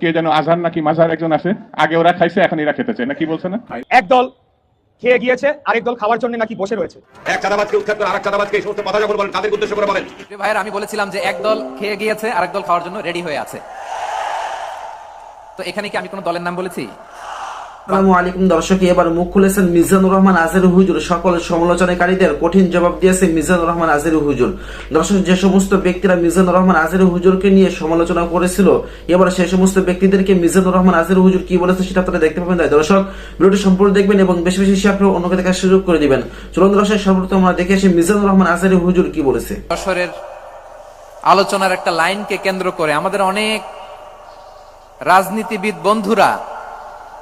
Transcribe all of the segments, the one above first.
কে যেন আজহার নাকি মাঝার একজন আছে? আগে ওরা খাইছে এখন এরা খেতে চায় না কি বলছে না? একদল খেয়ে গিয়েছে আরেক দল খাওয়ার জন্য নাকি বসে রয়েছে। এক চাঁদাবাজকে উৎখাত করে আরেক চাঁদাবাজকে এই সমস্ত কথা যখন বলেন তাদের উদ্দেশ্য করে বলেন? ভাইয়ের আমি বলেছিলাম যে একদল খেয়ে গিয়েছে আরেক দল খাওয়ার জন্য রেডি হয়ে আছে। তো এখানে কি আমি কোনো দলের নাম বলেছি? আসসালামু আলাইকুম দর্শক, এবার মুখ খুলেছেন মিজানুর রহমান আজের হুজুর। সকল সমালোচনাকারীদের কঠিন জবাব দিয়েছে মিজানুর রহমান আজের হুজুর। দর্শক, যে সমস্ত ব্যক্তিরা মিজানুর রহমান আজের হুজুরকে নিয়ে সমালোচনা করেছিল, এবার সেই সমস্ত ব্যক্তিদেরকে মিজানুর রহমান আজের হুজুর কি বলেছে সেটা আপনারা দেখতে পাবেন তাই দর্শক, ভিডিওটি সম্পূর্ণ দেখবেন এবং বেশি বেশি শেয়ার করে অন্যকে দেখার সুযোগ করে দিবেন। চলুন দর্শক, সর্বপ্রথম আমরা দেখে আসি মিজানুর রহমান আজের হুজুর কি বলেছে। যশোরের আলোচনার একটা লাইনকে কেন্দ্র করে আমাদের অনেক রাজনীতিবিদ বন্ধুরা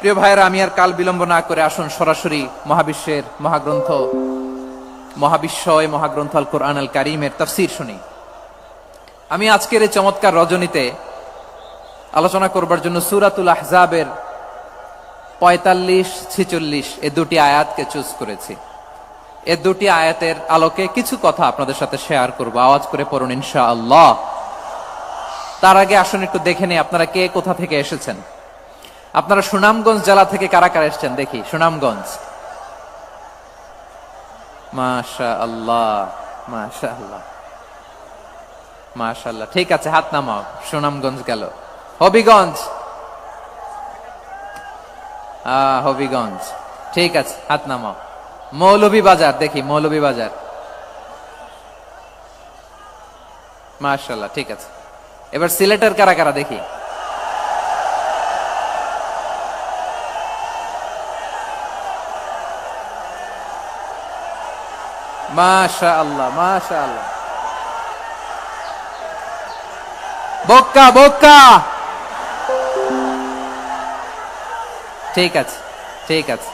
প্রিয় ভাইয়েরা, আমি আর কাল বিলম্ব না করে আসুন সরাসরি মহাবিশ্বের মহাগ্রন্থ, মহাবিশ্বয় মহাগ্রন্থ আল কোরআন আল কারিমের তফসির শুনি। আমি আজকের এই চমৎকার রজনীতে আলোচনা করবার জন্য সুরাতুল আহজাবের পঁয়তাল্লিশ ছিচল্লিশ এ দুটি আয়াতকে চুজ করেছি। এ দুটি আয়াতের আলোকে কিছু কথা আপনাদের সাথে শেয়ার করব। আওয়াজ করে পড়ুন ইনশা আল্লাহ তার আগে আসুন একটু দেখে নেই, আপনারা কে কোথা থেকে এসেছেন? আপনারা সুনামগঞ্জ জেলা থেকে কারা কারা এসেছেন? দেখি, সুনামগঞ্জ। মাশা আল্লাহ মাশা আল্লাহ মাশাল্লাহ ঠিক আছে, হাত নামাও, সুনামগঞ্জ গেল। হবিগঞ্জ। হবিগঞ্জ, ঠিক আছে, হাত নামাও। মৌলভী বাজার দেখি মৌলভী বাজার মাশাল্লাহ ঠিক আছে। এবার সিলেটের কারা কারা দেখি? মাশা আল্লাহ মাশা আল্লাহ ঠিক আছে ঠিক আছে।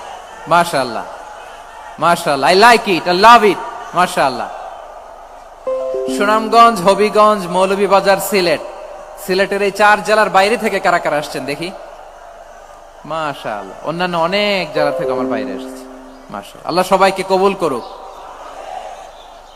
মাশাআল্লাহ মাশাআল্লাহ। I like it I love it মাশাআল্লাহ। সুনামগঞ্জ, হবিগঞ্জ, মৌলভীবাজার, সিলেট। সিলেটের এই চার জেলার বাইরে থেকে কারা কারা আসছেন দেখি? মাশাআল্লাহ, অন্যান্য অনেক জেলা থেকে আমার বাইরে এসেছে। মাশাআল্লাহ, আল্লাহ সবাইকে কবুল করুক।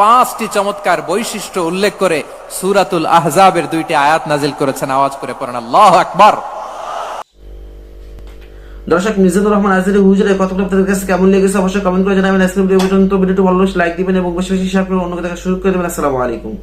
পাঁচটি চমৎকার বৈশিষ্ট্য উল্লেখ করে সুরাতুল আহজাবের দুইটি আয়াত নাজিল করেছেন। আওয়াজ করে পড়েন, আল্লাহ আকবর। দর্শক মিজানুর রহমান আজিরে হুজুরের কথাগুলো আপনাদের কাছে কেমন লেগেছে অবশ্যই কমেন্ট করে জানাবেন। আজকের ভিডিও পর্যন্ত, ভিডিওটি ভালো লাইক দিবেন এবং বেশি বেশি শেয়ার করে অন্যকে দেখা শুরু করে দেবেন। আসসালামু আলাইকুম।